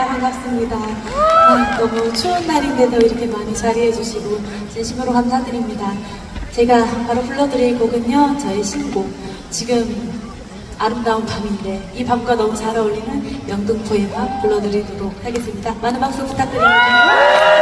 만나 반갑습니다. 아, 너무 추운 날인데도 이렇게 많이 자리해주시고 진심으로 감사드립니다. 제가 바로 불러드릴 곡은요, 저의 신곡. 지금 아름다운 밤인데 이 밤과 너무 잘 어울리는 영등포의 밤 불러드리도록 하겠습니다. 많은 박수 부탁드립니다.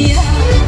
Yeah.